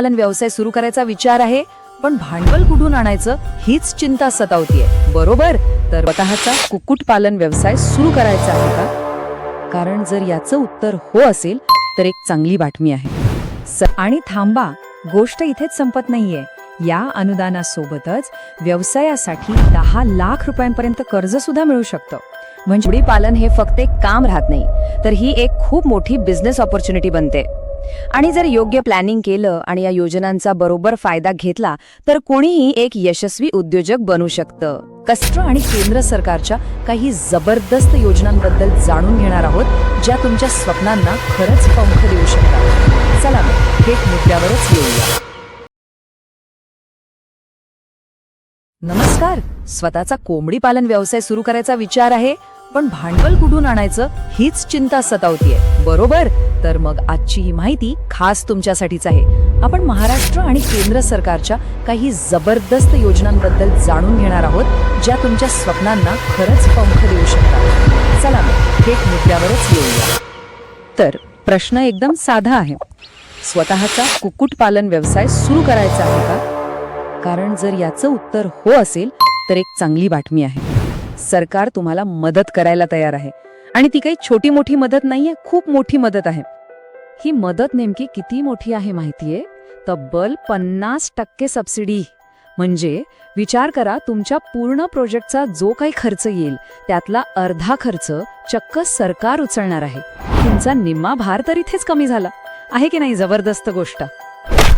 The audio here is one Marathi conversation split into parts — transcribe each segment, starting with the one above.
पालन व्यवसाय सुरू करायचा विचार आहे पण भांडवल कुठून आणायचं हीच चिंता सतावतीये. बरोबर? तर स्वतःचा कुक्कुटपालन व्यवसाय सुरू करायचा आहे का? कारण जर याचं उत्तर हो असेल तर एक चांगली बातमी आहे. आणि थांबा गोष्ट इथेच संपत नाहीये. या अनुदानासोबतच व्यवसायासाठी दहा लाख रुपयांपर्यंत कर्ज सुद्धा मिळू शकतं. म्हणजे पालन हे फक्त एक काम राहत नाही तर ही एक खूप मोठी बिझनेस ऑपॉर्च्युनिटी बनते. आणि जर योग्य प्लॅनिंग केलं आणि या योजनांचा बरोबर फायदा घेतला तर कोणीही एक यशस्वी उद्योजक बनू शकतं. कष्ट आणि केंद्र सरकारच्या काही जबरदस्त योजनांबद्दल जाणून घेणार आहोत ज्या तुमच्या स्वप्नांना खरंच पंख देऊ शकतात. चला थेट मुद्द्यावरच येऊया. नमस्कार! स्वतःचा कोंबडी पालन व्यवसाय सुरू करायचा विचार आहे पण भांडवल कुठून आणायचं हीच चिंता सतावतीये. बरोबर? तर मग आजची ही माहिती खास तुमच्यासाठीच आहे. आपण महाराष्ट्र आणि केंद्र सरकारच्या काही जबरदस्त योजनांबद्दल जाणून घेणार आहोत ज्या तुमच्या स्वप्नांना खरंच पंख देऊ शकतात. चला मग थेट मुद्द्यावरच येऊया. तर प्रश्न एकदम साधा आहे. स्वतःचा कुक्कुटपालन व्यवसाय सुरू करायचा आहे का? कारण जर याचं उत्तर हो असेल तर एक चांगली बातमी आहे. सरकार तुम्हाला मदत करायला तयार आहे. आणि ती काही छोटी मोठी मदत नाहीये खूप मोठी मदत आहे. ही मदत नेमकी किती मोठी आहे माहितीये? तब्बल पन्नास टक्के सबसिडी. म्हणजे विचार करा तुमच्या पूर्ण प्रोजेक्टचा जो काही खर्च येईल त्यातला अर्धा खर्च चक्क सरकार उचलणार आहे. तुमचा निम्मा भार तर इथेच कमी झाला. आहे की नाही जबरदस्त गोष्ट?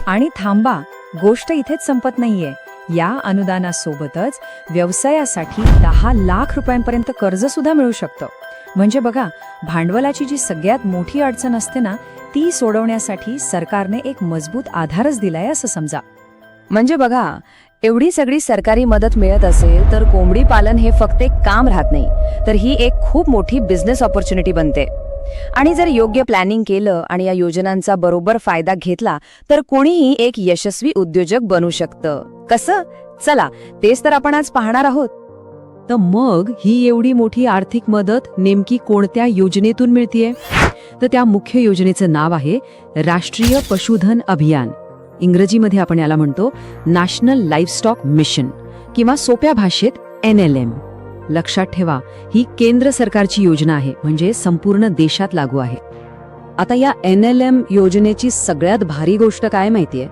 आणि थांबा गोष्ट इथेच संपत नाहीये. या अनुदानासोबतच व्यवसायासाठी दहा लाख रुपयांपर्यंत कर्ज सुद्धा मिळू शकतं. म्हणजे बघा भांडवलाची जी सगळ्यात मोठी अडचण असते ना ती सोडवण्यासाठी सरकारने एक मजबूत आधारच दिलाय असं समजा. म्हणजे बघा एवढी सगळी सरकारी मदत मिळत असेल तर कोंबडी पालन हे फक्त एक काम राहत नाही तर ही एक खूप मोठी बिझनेस ऑपॉर्च्युनिटी बनते. आणि जर योग्य प्लॅनिंग केलं आणि या योजनांचा बरोबर फायदा घेतला तर कोणीही एक यशस्वी उद्योजक बनू शकतं. कसं? चला तेच तर आपण आज पाहणार आहोत. तर मग ही एवढी मोठी आर्थिक मदत नेमकी कोणत्या योजनेतून मिळतीये? तर त्या मुख्य योजनेचं नाव आहे राष्ट्रीय पशुधन अभियान. इंग्रजीमध्ये आपण याला म्हणतो नॅशनल लाईफस्टॉक मिशन किंवा सोप्या भाषेत एन एल एम लक्षात ठेवा ही केंद्र सरकारची योजना आहे म्हणजे संपूर्ण देशात लागू आहे. आता या एन एल एम योजनेची सगळ्यात भारी गोष्ट काय माहितीये?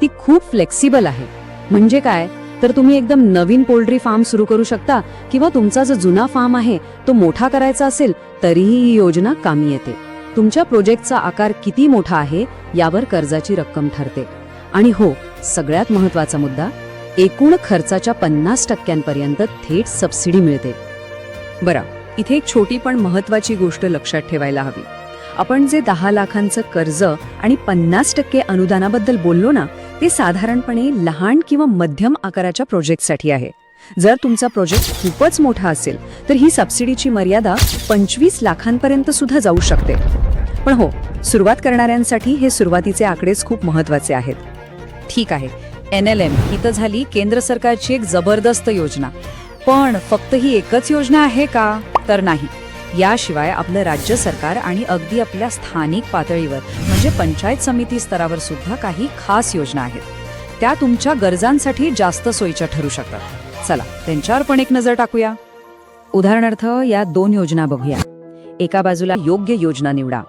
ती खूप फ्लेक्सिबल आहे. म्हणजे काय? तर तुम्ही एकदम नवीन पोल्ट्री फार्म सुरू करू शकता किंवा तुमचा जो जुना फार्म आहे तो मोठा करायचा असेल तरीही ही योजना कामी येते. तुमच्या प्रोजेक्टचा आकार किती मोठा आहे यावर कर्जाची रक्कम ठरते. आणि हो सगळ्यात महत्त्वाचा मुद्दा एकूण खर्चाच्या पन्नास टक्क्यांपर्यंत थेट सबसिडी मिळते. बरं इथे एक छोटी पण महत्वाची गोष्ट लक्षात ठेवायला हवी. आपण जे दहा लाखांचं कर्ज आणि पन्नास टक्के अनुदानाबद्दल बोललो ना ते साधारणपणे लहान किंवा मध्यम आकाराच्या प्रोजेक्टसाठी आहे. जर तुमचा प्रोजेक्ट खूपच मोठा असेल तर ही सबसिडीची मर्यादा पंचवीस लाखांपर्यंत सुद्धा जाऊ शकते. पण हो सुरुवात करणाऱ्यांसाठी हे सुरुवातीचे आकडेच खूप महत्त्वाचे आहेत. ठीक आहे एन एल एम ही तर झाली केंद्र सरकारची एक जबरदस्त योजना. पण फक्त ही एकच योजना आहे का? तर नाही. याशिवाय आपलं राज्य सरकार आणि अगदी आपल्या स्थानिक पातळीवर म्हणजे पंचायत समिती स्तरावर सुद्धा काही खास योजना आहेत. त्या तुमच्या गरजांसाठी जास्त सोयीच्या ठरू शकतात. चला त्यांच्यावर पण एक नजर टाकूया. उदाहरणार्थ या दोन योजना बघूया. एका बाजूला योग्य योजना निवडा.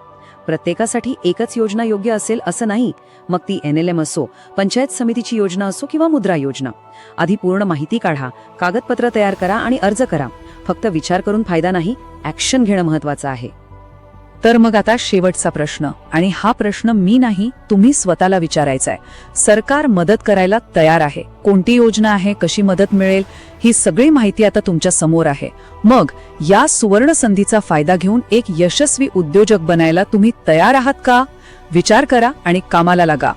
प्रत्येकासाठी एकच योजना योग्य असेल असं नाही मग ती एन एल एम असो पंचायत समितीची योजना असो किंवा मुद्रा योजना. आधी पूर्ण माहिती काढा कागदपत्र तयार करा आणि अर्ज करा. फक्त विचार करून फायदा नाही ॲक्शन घेणं महत्वाचं आहे. तर मग आता शेवटचा प्रश्न. आणि हा प्रश्न मी नाही तुम्ही स्वतःला विचारायचा आहे सरकार मदत करायला तयार आहे. कोणती योजना आहे? कशी मदत मिळेल? ही सगळी माहिती आता तुमच्यासमोर आहे. मग या सुवर्ण संधीचा फायदा घेऊन एक यशस्वी उद्योजक बनायला तुम्ही तयार आहात का? विचार करा आणि कामाला लागा.